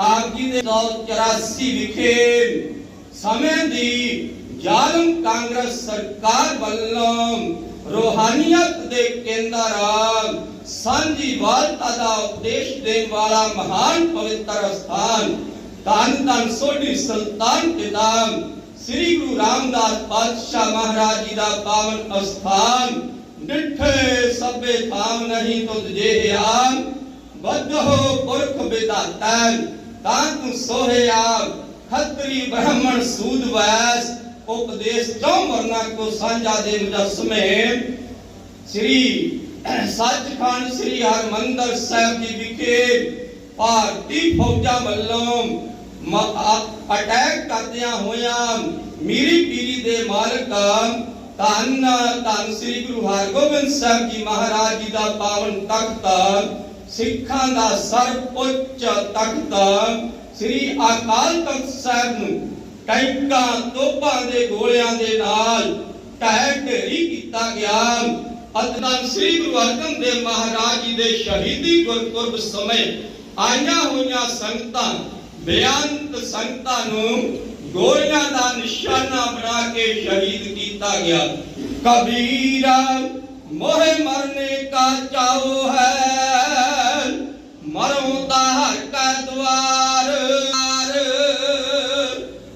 JIO ਦੇ 1984 ਵਿਖੇ ਸਮੇਂ ਦੀ ਜ਼ਾਲਮ ਕਾਂਗਰਸ ਸਰਕਾਰ ਵੱਲੋਂ ਰੋਹਾਨੀਅਤ ਦੇ ਕੇਂਦਰ ਸਾਂਝੀ ਦਾ ਉਪਦੇਸ਼ ਦੇਣ ਵਾਲਾ ਮਹਾਨ ਪਵਿੱਤਰ ਸਥਾਨ, ਧੰਨ ਧੰਨ ਸੋਢੀ ਸੁਲਤਾਨ ਕਿਤਾਬ ਸ੍ਰੀ ਗੁਰੂ ਰਾਮਦਾਸ ਪਾਤਸ਼ਾਹ ਮਹਾਰਾਜ ਜੀ ਦਾ ਪਾਵਨ ਅਸਥਾਨ, ਡਿਠੇ ਸਭੇ ਥਾਮ ਨਹੀਂ ਤੁਧ ਜਿਹਿਆ ਵਧੋ ਪੁਰਖ ਵਿਦਾਤਨ ਤਾਂ ਤੂੰ ਸੋਹਿਆ ਖੱਤਰੀ ਬ੍ਰਾਹਮਣ ਸੂਦ ਵੈਸ, ਉਪਦੇਸ਼ ਚੋਂ ਵਰਨਾ ਕੋ ਸਾਂਝਾ ਦੇ ਮੁਜਸਮੇ ਸ੍ਰੀ ਸੱਚਖੰਡ ਸ੍ਰੀ ਹਰਮੰਦਰ ਸਾਹਿਬ ਜੀ ਵਿਖੇ ਭਾਰਤੀ ਫੌਜਾਂ ਵੱਲੋਂ ਅਟੈਕ ਕਰਦਿਆਂ ਹੋਇਆਂ ਮੀਰੀ ਪੀਰੀ ਦੇ ਮਾਲਕ, ਧੰਨ ਧੰਨ ਸ੍ਰੀ ਗੁਰੂ ਹਰਗੋਬਿੰਦ ਸਾਹਿਬ ਜੀ ਮਹਾਰਾਜ ਜੀ ਦਾ ਪਾਵਨ ਤਖਤ ਸਿੱਖਾਂ ਦਾ ਸਰਵਉੱਚ ਤਖਤ ਸ੍ਰੀ ਅਕਾਲ ਤਖਤ ਸਾਹਿਬ ਨੂੰ ਟੈਂਕਾਂ ਤੋਪਾਂ ਦੇ ਗੋਲਿਆਂ ਦੇ ਨਾਲ ਢਹਿ ਢੇਰੀ ਕੀਤਾ ਗਿਆ। ਅਤਨ ਸ੍ਰੀ ਗੁਰੂ ਅਰਜਨ ਦੇਵ ਮਹਾਰਾਜ ਜੀ ਦੇ ਸ਼ਹੀਦੀ ਗੁਰਪੁਰਬ ਸਮੇਂ ਆਈਆਂ ਹੋਈਆਂ ਸੰਗਤਾਂ, ਬੇਅੰਤ ਸੰਗਤਾਂ ਨੂੰ ਗੋਲੀਆਂ ਦਾ ਨਿਸ਼ਾਨਾ ਬਣਾ ਕੇ ਸ਼ਹੀਦ ਕੀਤਾ ਗਿਆ। ਕਬੀਰਾ ਮੋਹਿ ਮਰਨੇ ਕਾ ਚਾਉ ਹੈ। ਮਰੋ ਦਾ ਹਰ। ਦਵਾਰ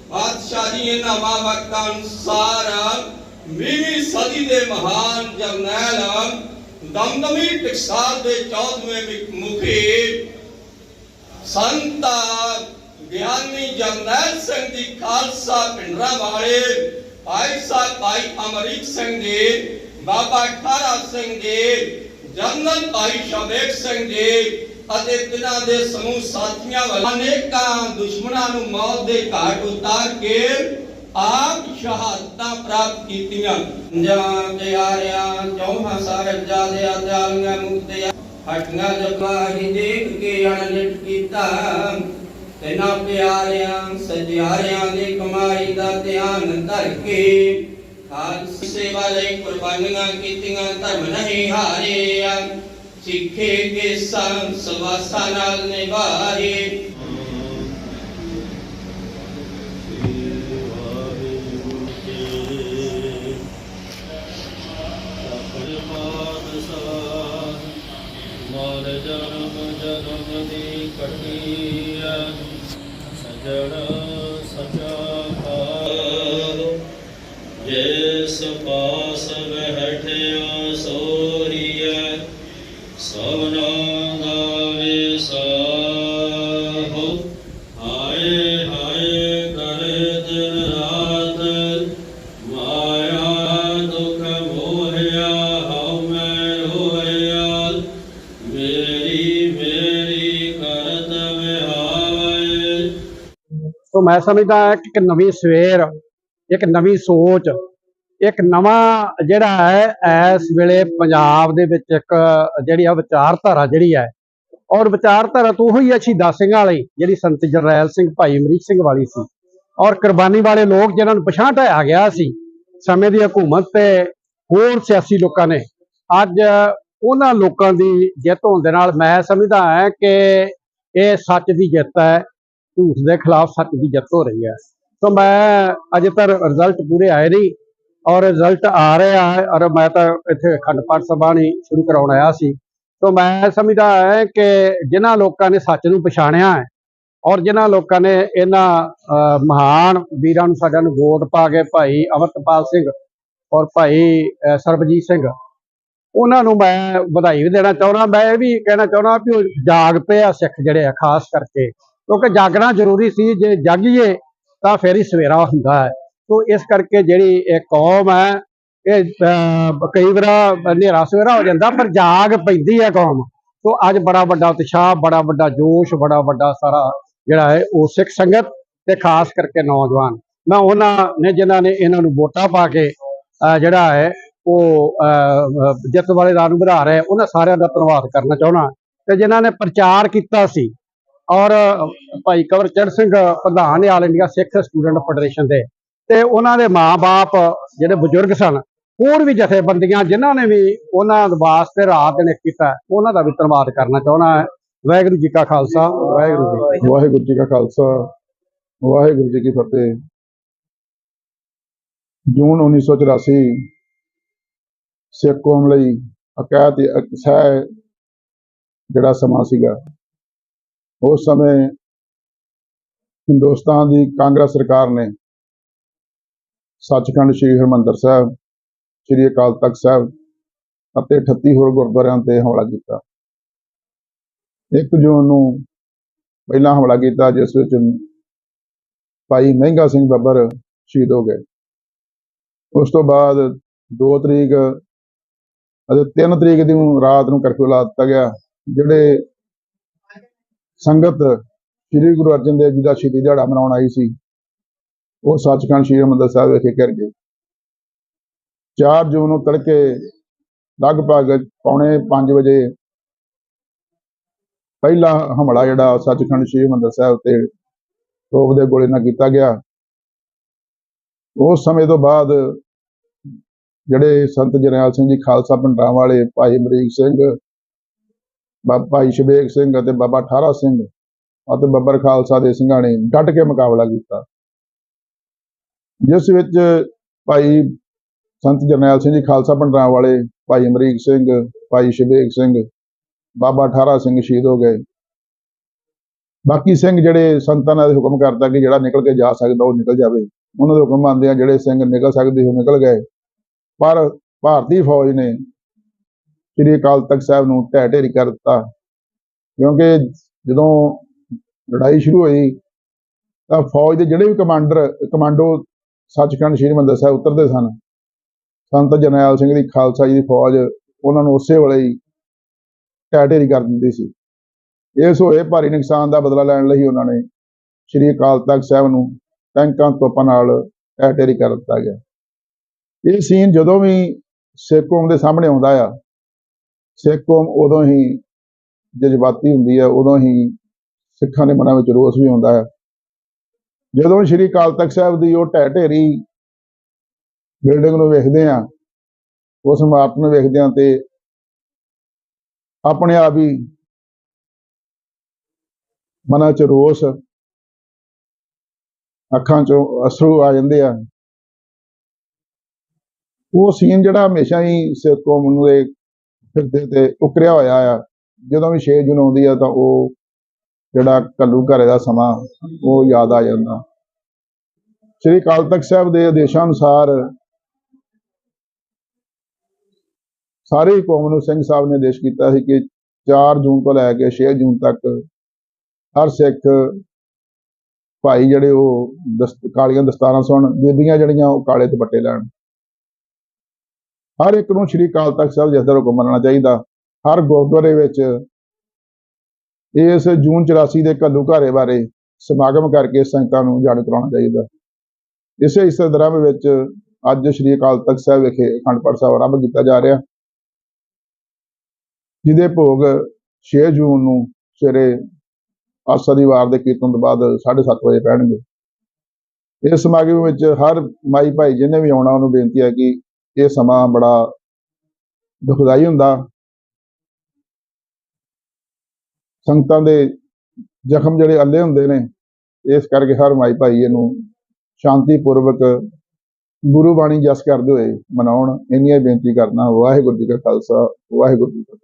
ਬਾਦਸ਼ਾਹ ਜੀ, ਇਹਨਾਂ ਮਾਵਕਾਂ ਅਨੁਸਾਰ ਵੀਹਵੀਂ ਸਦੀ ਦੇ ਮਹਾਨ ਜਰਨੈਲ ਦਮਦਮੀ ਟਕਸਾਲ ਦੇ 14ਵੇਂ ਮੁਖੀ ਸੰਤ ਗਿਆਨੀ ਜਰਨੈਲ ਸਿੰਘ ਦੀ ਖਾਲਸਾ ਪਿੰਡਰਾ ਵਾਲੇ, ਭਾਈ ਸਾਹਿਬ ਭਾਈ ਅਮਰੀਕ ਸਿੰਘ ਜੀ, ਬਾਬਾ ਖਾਰਾ ਸਿੰਘ ਜੀ ਜਨਰਲ ਭਾਈ ਸ਼ਬੇਕ ਸਿੰਘ ਜੀ ਅਤੇ ਤਿਨਾਂ ਦੇ ਸਮੂਹ ਸਾਥੀਆਂ ਵੱਲੋਂ ਅਨੇਕਾਂ ਦੁਸ਼ਮਣਾਂ ਨੂੰ ਮੌਤ ਦੇ ਘਾਟ ਉਤਾਰ ਕੇ ਆਪ ਸ਼ਹਾਦਤਾਂ ਪ੍ਰਾਪਤ ਕੀਤੀਆਂ। ਜਾਂ ਤਿਆਰਿਆਂ ਚੌਹਾਂ ਸਾਰਜਾਂ ਦੇ ਆਦਿਆਲੀਆਂ ਮੁਕਤਿਆ ਹਟੀਆਂ ਜਗਾਹੀ ਦੇਖ ਕੇ ਅਣਲਿਟ ਕੀਤਾ। ਤਿਨਾਂ ਪਿਆਰਿਆਂ ਸਜਿਆਰਿਆਂ ਦੀ ਕਮਾਈ ਦਾ ਧਿਆਨ ਧਰ ਕੇ ਖਾਲਸ ਸੇਵਾ ਲਈ ਕੁਰਬਾਨੀਆਂ ਕੀਤੀਆਂ, ਧਰਮ ਨਹੀਂ ਹਾਰੇ ਹਾਰਿਆ ਸਿੱਖੇ ਕੇ ਸੰਗ ਸਵਾਸਾਂ ਨਾਲ ਨਿਭਾਏ ਮਰ ਜਨਮ ਜਨਮ ਦੀ ਕਟੀਆ ਸਜਣ ਸਚਾ ਪਾਰ ਜਿਸ ਪਾਸ ਬਹਿਠਿਆ ਸੋਰੀਐ ਸਭਨਾ ਦਾ ਵਿਸਾਹੋ ਹਾਏ ਹਾਏ ਕਰੇ ਦਿਨ ਰਾਤ ਮਾਇਆ ਦੁਖ ਮੋਹਿਆ ਹਉ ਮੈਂ ਰੋਇਆ ਮੇਰੀ ਮੇਰੀ ਕਰਤ ਵਿਹਾਵੇ ਸੋ ਮੈਂ ਸਮਝਦਾ ਕਿ ਇੱਕ ਨਵੀਂ ਸਵੇਰ ਇੱਕ ਨਵੀਂ ਸੋਚ ਇੱਕ ਨਵਾਂ ਜਿਹੜਾ ਹੈ, ਇਸ ਵੇਲੇ ਪੰਜਾਬ ਦੇ ਵਿੱਚ ਇੱਕ ਜਿਹੜੀ ਆ ਵਿਚਾਰਧਾਰਾ ਜਿਹੜੀ ਹੈ, ਔਰ ਵਿਚਾਰਧਾਰਾ ਤੋਂ ਉਹੀ ਹੈ ਸ਼ਹੀਦਾਂ ਸਿੰਘਾਂ ਵਾਲੀ, ਜਿਹੜੀ ਸੰਤ ਜਰਨੈਲ ਸਿੰਘ ਭਾਈ ਅਮਰੀਕ ਸਿੰਘ ਵਾਲੀ ਸੀ। ਔਰ ਕੁਰਬਾਨੀ ਵਾਲੇ ਲੋਕ ਜਿਹਨਾਂ ਨੂੰ ਪਛਾਣ ਢਾਇਆ ਗਿਆ ਸੀ, ਸਮੇਂ ਦੀ ਹਕੂਮਤ ਤੇ ਹੋਰ ਸਿਆਸੀ ਲੋਕਾਂ ਨੇ, ਅੱਜ ਉਹਨਾਂ ਲੋਕਾਂ ਦੀ ਜਿੱਤ ਹੋਣ ਦੇ ਨਾਲ ਮੈਂ ਸਮਝਦਾ ਹਾਂ ਕਿ ਇਹ ਸੱਚ ਦੀ ਜਿੱਤ ਹੈ, ਝੂਠ ਦੇ ਖਿਲਾਫ ਸੱਚ ਦੀ ਜਿੱਤ ਹੋ ਰਹੀ ਹੈ। ਸੋ ਮੈਂ ਅਜੇ ਤੱਕ ਰਿਜ਼ਲਟ ਪੂਰੇ ਆਏ ਨਹੀਂ ਔਰ ਰਿਜ਼ਲਟ ਆ ਰਿਹਾ ਹੈ ਔਰ ਮੈਂ ਤਾਂ ਇੱਥੇ ਅਖੰਡ ਪਾਠ ਸਭਾ ਨਹੀਂ ਸ਼ੁਰੂ ਕਰਾਉਣ ਆਇਆ ਸੀ। ਸੋ ਮੈਂ ਸਮਝਦਾ ਹੈ ਕਿ ਜਿਨ੍ਹਾਂ ਲੋਕਾਂ ਨੇ ਸੱਚ ਨੂੰ ਪਛਾਣਿਆ ਹੈ ਔਰ ਜਿਨ੍ਹਾਂ ਲੋਕਾਂ ਨੇ ਇਹਨਾਂ ਅਹ, ਮਹਾਨ ਵੀਰਾਂ ਨੂੰ ਸਾਡਿਆਂ ਨੂੰ ਵੋਟ ਪਾ ਕੇ ਭਾਈ ਅਮਰਤਪਾਲ ਸਿੰਘ ਔਰ ਭਾਈ ਸਰਬਜੀਤ ਸਿੰਘ ਉਹਨਾਂ ਨੂੰ ਮੈਂ ਵਧਾਈ ਵੀ ਦੇਣਾ ਚਾਹੁੰਦਾ। ਮੈਂ ਇਹ ਵੀ ਕਹਿਣਾ ਚਾਹੁੰਦਾ ਵੀ ਉਹ ਜਾਗ ਪਏ ਆ ਸਿੱਖ ਜਿਹੜੇ ਆ ਖਾਸ ਕਰਕੇ। ਕਿਉਂਕਿ ਜਾਗਣਾ ਜ਼ਰੂਰੀ ਸੀ ਜੇ ਜਾਗੀਏ ਤਾਂ ਫਿਰ ਹੀ ਸਵੇਰਾ ਹੁੰਦਾ ਹੈ। ਸੋ ਇਸ ਕਰਕੇ ਜਿਹੜੀ ਇਹ ਕੌਮ ਹੈ ਇਹ ਕਈ ਵਾਰ ਹਨੇਰਾ ਸਵੇਰਾ ਹੋ ਜਾਂਦਾ ਪਰ ਜਾਗ ਪੈਂਦੀ ਹੈ ਕੌਮ। ਸੋ ਅੱਜ ਬੜਾ ਵੱਡਾ ਉਤਸ਼ਾਹ ਬੜਾ ਵੱਡਾ ਜੋਸ਼ ਬੜਾ ਵੱਡਾ ਸਾਰਾ ਜਿਹੜਾ ਹੈ ਉਹ ਸਿੱਖ ਸੰਗਤ ਤੇ ਖਾਸ ਕਰਕੇ ਨੌਜਵਾਨ। ਮੈਂ ਉਹਨਾਂ ਨੇ ਜਿਨ੍ਹਾਂ ਨੇ ਇਹਨਾਂ ਨੂੰ ਵੋਟਾਂ ਪਾ ਕੇ ਜਿਹੜਾ ਹੈ ਉਹ ਅਹ, ਜਿੱਤ ਵਾਲੇ ਰਾਹ ਨੂੰ ਵਧਾ ਰਹੇ ਉਹਨਾਂ ਸਾਰਿਆਂ ਦਾ ਧੰਨਵਾਦ ਕਰਨਾ ਚਾਹੁੰਦਾ ਤੇ ਜਿਨ੍ਹਾਂ ਨੇ ਪ੍ਰਚਾਰ ਕੀਤਾ ਸੀ ਔਰ ਭਾਈ ਕਵਰਚੰਦ ਸਿੰਘ ਪ੍ਰਧਾਨ all India Sikh student federation ਦੇ ਤੇ ਉਹਨਾਂ ਦੇ ਮਾਪੇ ਜਿਹੜੇ ਬਜ਼ੁਰਗ ਸਨ, ਹੋਰ ਵੀ ਜਥੇਬੰਦੀਆਂ ਜਿਨ੍ਹਾਂ ਨੇ ਵੀ ਉਹਨਾਂ ਦੇ ਵਾਸਤੇ ਰਾਤ ਦਿਨ ਕੀਤਾ, ਉਹਨਾਂ ਦਾ ਵੀ ਧੰਨਵਾਦ ਕਰਨਾ ਚਾਹੁੰਦਾ ਹੈ। ਵਾਹਿਗੁਰੂ ਜੀ ਕਾ ਖਾਲਸਾ, ਵਾਹਿਗੁਰੂ ਜੀ ਵਾਹਿਗੁਰੂ ਜੀ ਕਾ ਖਾਲਸਾ, ਵਾਹਿਗੁਰੂ ਜੀ ਕੀ ਫਤਿਹ। ਜੂਨ 1984 ਸਿੱਖ ਕੌਮ ਲਈ ਅਕਾਇਤ ਸਹਿ ਜਿਹੜਾ ਸਮਾਂ ਸੀਗਾ, ਉਸ ਸਮੇਂ ਹਿੰਦੁਸਤਾਨ ਦੀ ਕਾਂਗਰਸ ਸਰਕਾਰ ਨੇ ਸੱਚਖੰਡ ਸ੍ਰੀ ਹਰਿਮੰਦਰ ਸਾਹਿਬ, ਸ੍ਰੀ ਅਕਾਲ ਤਖਤ ਸਾਹਿਬ ਅਤੇ 38 ਹੋਰ ਗੁਰਦੁਆਰਿਆਂ ਤੇ ਹਮਲਾ ਕੀਤਾ। 1 ਜੂਨ ਨੂੰ ਪਹਿਲਾ ਹਮਲਾ ਕੀਤਾ, ਜਿਸ ਵਿੱਚ ਭਾਈ ਮਹਿੰਗਾ ਸਿੰਘ ਬੱਬਰ ਸ਼ਹੀਦ ਹੋ ਗਏ। ਉਸ ਤੋਂ ਬਾਅਦ 2 ਤਰੀਕ ਅਤੇ 3 ਤਰੀਕ ਦੀ ਨੂੰ ਰਾਤ ਨੂੰ ਕਰਫਿਊ ਲਾ ਦਿੱਤਾ ਗਿਆ, ਜਿਹੜੇ ਸੰਗਤ ਸ੍ਰੀ ਗੁਰੂ ਅਰਜਨ ਦੇਵ ਜੀ ਦਾ ਸ਼ਹੀਦੀ ਦਿਹਾੜਾ ਮਨਾਉਣ ਆਈ ਸੀ। ਉਹ ਸੱਚਖੰਡ ਸ੍ਰੀ ਹਰਿਮੰਦਰ ਸਾਹਿਬ ਵਿਖੇ ਕਰ ਗਏ। 4 ਜੂਨ ਨੂੰ ਤੜਕੇ ਲਗਭਗ ਪੌਣੇ 5 ਵਜੇ ਪਹਿਲਾ ਹਮਲਾ ਜਿਹੜਾ ਸੱਚਖੰਡ ਸ੍ਰੀ ਹਰਿਮੰਦਰ ਸਾਹਿਬ ਤੇ ਤੋਪ ਦੇ ਗੋਲੇ ਨਾਲ ਕੀਤਾ ਗਿਆ। ਉਸ ਸਮੇਂ ਤੋਂ ਬਾਅਦ ਜਿਹੜੇ ਸੰਤ ਜਰਨੈਲ ਸਿੰਘ ਜੀ, ਖਾਲਸਾ ਪਿੰਡਾਂ ਵਾਲੇ ਭਾਈ ਅਮਰੀਕ ਸਿੰਘ ਬਾਬਾ ਭਾਈ ਸ਼ਬੇਗ ਸਿੰਘ ਅਤੇ ਬਾਬਾ ਠਾਰਾ ਸਿੰਘ ਅਤੇ ਬੱਬਰ ਖਾਲਸਾ ਦੇ ਸਿੰਘਾਂ ਨੇ ਡਟ ਕੇ ਮੁਕਾਬਲਾ ਕੀਤਾ। ਜਿਸ ਵਿੱਚ ਭਾਈ ਸੰਤ ਜਰਨੈਲ ਸਿੰਘ ਜੀ ਖਾਲਸਾ ਭੰਡਰਾਂ ਵਾਲੇ, ਭਾਈ ਅਮਰੀਕ ਸਿੰਘ, ਭਾਈ ਸ਼ਬੇਗ ਸਿੰਘ, ਬਾਬਾ ਠਾਰਾ ਸਿੰਘ ਸ਼ਹੀਦ ਹੋ ਗਏ। ਬਾਕੀ ਸਿੰਘ ਜਿਹੜੇ ਸੰਤਾਂ ਨਾਲ ਹੁਕਮ ਕਰਤਾ ਕਿ ਜਿਹੜਾ ਨਿਕਲ ਕੇ ਜਾ ਸਕਦਾ ਉਹ ਨਿਕਲ ਜਾਵੇ। ਉਹਨਾਂ ਦੇ ਹੁਕਮ ਮੰਨਦੇ ਆ, ਜਿਹੜੇ ਸਿੰਘ ਨਿਕਲ ਸਕਦੇ ਉਹ ਨਿਕਲ ਗਏ। ਪਰ ਭਾਰਤੀ ਫੌਜ ਨੇ ਸ੍ਰੀ ਅਕਾਲ ਤਖਤ ਸਾਹਿਬ ਨੂੰ ਢਹਿ ਢੇਰੀ ਕਰ ਦਿੱਤਾ। ਕਿਉਂਕਿ ਜਦੋਂ ਲੜਾਈ ਸ਼ੁਰੂ ਹੋਈ ਤਾਂ ਫੌਜ ਦੇ ਜਿਹੜੇ ਵੀ ਕਮਾਂਡਰ, ਕਮਾਂਡੋ ਸੱਚਖੰਡ ਸ੍ਰੀ ਹਰਿਮੰਦਰ ਸਾਹਿਬ ਉਤਰਦੇ ਸਨ। ਸੰਤ ਜਰਨੈਲ ਸਿੰਘ ਦੀ ਖਾਲਸਾ ਜੀ ਦੀ ਫੌਜ ਉਹਨਾਂ ਨੂੰ ਉਸੇ ਵੇਲੇ ਹੀ ਟੈਟੇਰੀ ਕਰ ਦਿੰਦੀ ਸੀ। ਇਸ ਹੋਏ ਭਾਰੀ ਨੁਕਸਾਨ ਦਾ ਬਦਲਾ ਲੈਣ ਲਈ ਉਹਨਾਂ ਨੇ ਸ੍ਰੀ ਅਕਾਲ ਤਖਤ ਸਾਹਿਬ ਨੂੰ ਟੈਂਕਾਂ ਤੋਪਾਂ ਨਾਲ ਟੈਟੇਰੀ ਕਰ ਦਿੱਤਾ ਗਿਆ। ਇਹ ਸੀਨ ਜਦੋਂ ਵੀ ਸਿੱਖ ਕੌਮ ਦੇ ਸਾਹਮਣੇ ਆਉਂਦਾ ਆ, ਸਿੱਖ ਕੌਮ ਉਦੋਂ ਹੀ ਜਜ਼ਬਾਤੀ ਹੁੰਦੀ ਹੈ ਉਦੋਂ ਹੀ ਸਿੱਖਾਂ ਦੇ ਮਨਾਂ ਵਿੱਚ ਰੋਸ ਵੀ ਹੁੰਦਾ ਹੈ ਜਦੋਂ ਸ੍ਰੀ ਅਕਾਲ ਤਖਤ ਸਾਹਿਬ ਦੀ ਉਹ ਢਹਿ ਢੇਰੀ ਬਿਲਡਿੰਗ ਨੂੰ ਵੇਖਦੇ ਆ ਉਸ ਇਮਾਰਤ ਨੂੰ ਵੇਖਦੇ ਆ ਤੇ ਆਪਣੇ ਆਪ ਹੀ ਮਨਾਂ 'ਚ ਰੋਸ ਅੱਖਾਂ 'ਚੋਂ ਅਸਰੂ ਆ ਜਾਂਦੇ ਆ। ਉਹ ਸੀਨ ਜਿਹੜਾ ਹਮੇਸ਼ਾ ਹੀ ਸਿਰ ਕੌਮ ਨੂੰ ਦੇ ਫਿਰਦੇ ਤੇ ਉਕਰਿਆ ਹੋਇਆ ਆ। ਜਦੋਂ ਵੀ 6 ਜੂਨ ਆਉਂਦੀ ਆ ਤਾਂ ਉਹ ਜਿਹੜਾ ਕੱਲੂ ਘਰੇ ਦਾ ਸਮਾਂ, ਉਹ ਯਾਦ ਆ ਜਾਂਦਾ। ਸ੍ਰੀ ਅਕਾਲ ਤਖਤ ਸਾਹਿਬ ਦੇ ਆਦੇਸ਼ਾਂ ਅਨੁਸਾਰ ਸਾਰੀ ਕੌਮ ਨੂੰ ਸਿੰਘ ਸਾਹਿਬ ਨੇ ਆਦੇਸ਼ ਕੀਤਾ ਸੀ ਕਿ 4 ਜੂਨ ਤੋਂ ਲੈ ਕੇ 6 ਜੂਨ ਤੱਕ ਹਰ ਸਿੱਖ ਭਾਈ ਜਿਹੜੇ ਉਹ ਦਸਤ, ਕਾਲੀਆਂ ਦਸਤਾਰਾਂ ਸੁਣ ਬੀਬੀਆਂ ਜਿਹੜੀਆਂ ਉਹ ਕਾਲੇ ਦੁਪੱਟੇ ਲੈਣ। ਹਰ ਇੱਕ ਨੂੰ ਸ਼੍ਰੀ ਅਕਾਲ ਤਖਤ ਸਾਹਿਬ ਜਿਸ ਦਾ ਹੁਕਮ ਮੰਨਣਾ ਚਾਹੀਦਾ, ਹਰ ਗੁਰਦੁਆਰੇ ਵਿੱਚ ਇਸ ਜੂਨ 84 ਦੇ ਘੱਲੂ ਘਾਰੇ ਬਾਰੇ ਸਮਾਗਮ ਕਰਕੇ ਸੰਗਤਾਂ ਨੂੰ ਜਾਣੂ ਕਰਾਉਣਾ ਚਾਹੀਦਾ। ਇਸੇ ਇਸੇ ਦਰਮ ਵਿੱਚ ਅੱਜ ਸ਼੍ਰੀ ਅਕਾਲ ਤਖਤ ਸਾਹਿਬ ਵਿਖੇ ਅਖੰਡ ਪਾਠ ਸਾਹਿਬ ਆਰੰਭ ਕੀਤਾ ਜਾ ਰਿਹਾ। ਜਿਹਦੇ ਭੋਗ 6 ਜੂਨ ਨੂੰ ਸਵੇਰੇ ਆਸਾ ਦੀ ਵਾਰ ਦੇ ਕੀਰਤਨ ਤੋਂ ਬਾਅਦ 7:30 ਵਜੇ ਪੈਣਗੇ। ਇਸ ਸਮਾਗਮ ਵਿੱਚ ਹਰ ਮਾਈ ਭਾਈ ਜਿਹਨੇ ਵੀ ਆਉਣਾ, ਉਹਨੂੰ ਬੇਨਤੀ ਹੈ ਕਿ ਇਹ ਸਮਾਂ ਬੜਾ ਦੁਖਦਾਈ ਹੁੰਦਾ। ਸੰਗਤਾਂ ਦੇ ਜ਼ਖਮ ਜਿਹੜੇ ਅੱਲੇ ਹੁੰਦੇ ਨੇ, ਇਸ ਕਰਕੇ ਹਰ ਮਾਈ ਭਾਈ ਇਹਨੂੰ ਸ਼ਾਂਤੀ ਪੂਰਵਕ ਗੁਰੂ ਬਾਣੀ ਜਸ ਕਰਦੇ ਹੋਏ ਮਨਾਉਣ। ਇੰਨੀਆਂ ਹੀ ਬੇਨਤੀ ਕਰਨਾ ਵਾਹਿਗੁਰੂ ਜੀ ਕਾ ਖਾਲਸਾ, ਵਾਹਿਗੁਰੂ ਜੀ ਕੀ